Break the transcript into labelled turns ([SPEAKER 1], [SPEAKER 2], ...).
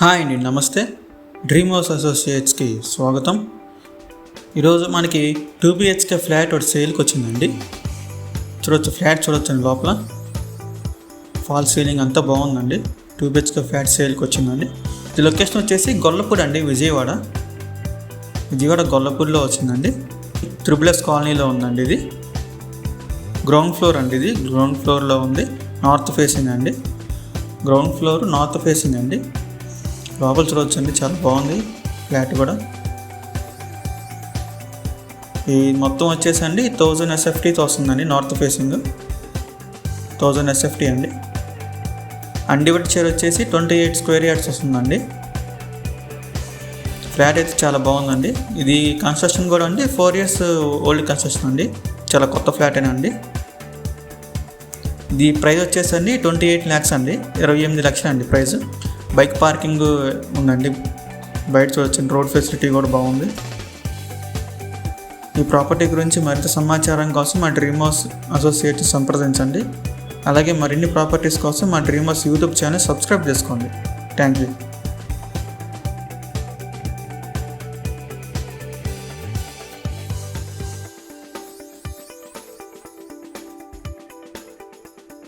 [SPEAKER 1] Hi అండి నమస్తే. Dream house అసోసియేట్స్కి స్వాగతం. ఈరోజు మనకి టూ బిహెచ్కే ఫ్లాట్ ఒకటి సేల్కి వచ్చిందండి. చూడొచ్చు ఫ్లాట్ చూడొచ్చండి లోపల. ఫాల్ సీలింగ్ అంతా బాగుందండి. టూ బిహెచ్కే ఫ్లాట్ సేల్కి వచ్చిందండి. ఇది లొకేషన్ వచ్చేసి గొల్లపూడి అండి విజయవాడ. విజయవాడ గొల్లపూడిలో వచ్చిందండి. త్రిబుల్ ఎస్ కాలనీలో ఉందండి ఇది. గ్రౌండ్ ఫ్లోర్ అండి ఇది. గ్రౌండ్ ఫ్లోర్లో ఉంది. నార్త్ ఫేసింగ్ అండి. గ్రౌండ్ ఫ్లోర్ నార్త్ ఫేసింగ్ అండి. లోపల చూడవచ్చండి చాలా బాగుంది ఫ్లాట్ కూడా. ఈ మొత్తం వచ్చేసండి థౌజండ్ ఎస్ఎఫ్టీతో వస్తుందండి నార్త్ ఫేసింగ్. థౌజండ్ ఎస్ఎఫ్టీ అండి. అన్డివైడ్ షేర్ వచ్చేసి ట్వంటీ ఎయిట్ స్క్వేర్ యార్డ్స్ వస్తుందండి. ఫ్లాట్ అయితే చాలా బాగుందండి. ఇది కన్స్ట్రక్షన్ కూడా అండి ఫోర్ ఇయర్స్ ఓల్డ్ కన్స్ట్రక్షన్ అండి. చాలా కొత్త ఫ్లాట్ అండి. ఇది ప్రైస్ వచ్చేసండి ట్వంటీ ఎయిట్ ల్యాక్స్ అండి ఇరవై ఎనిమిది లక్షలు అండి ప్రైస్. బైక్ పార్కింగ్ ఉందండి. బయట చూడొచ్చు రోడ్ ఫెసిలిటీ కూడా బాగుంది. ఈ ప్రాపర్టీ గురించి మరింత సమాచారం కోసం మా డ్రీమ్ హౌస్ అసోసియేట్ సంప్రదించండి. అలాగే మరిన్ని ప్రాపర్టీస్ కోసం మా dream house YouTube channel subscribe చేసుకోండి. Thank you.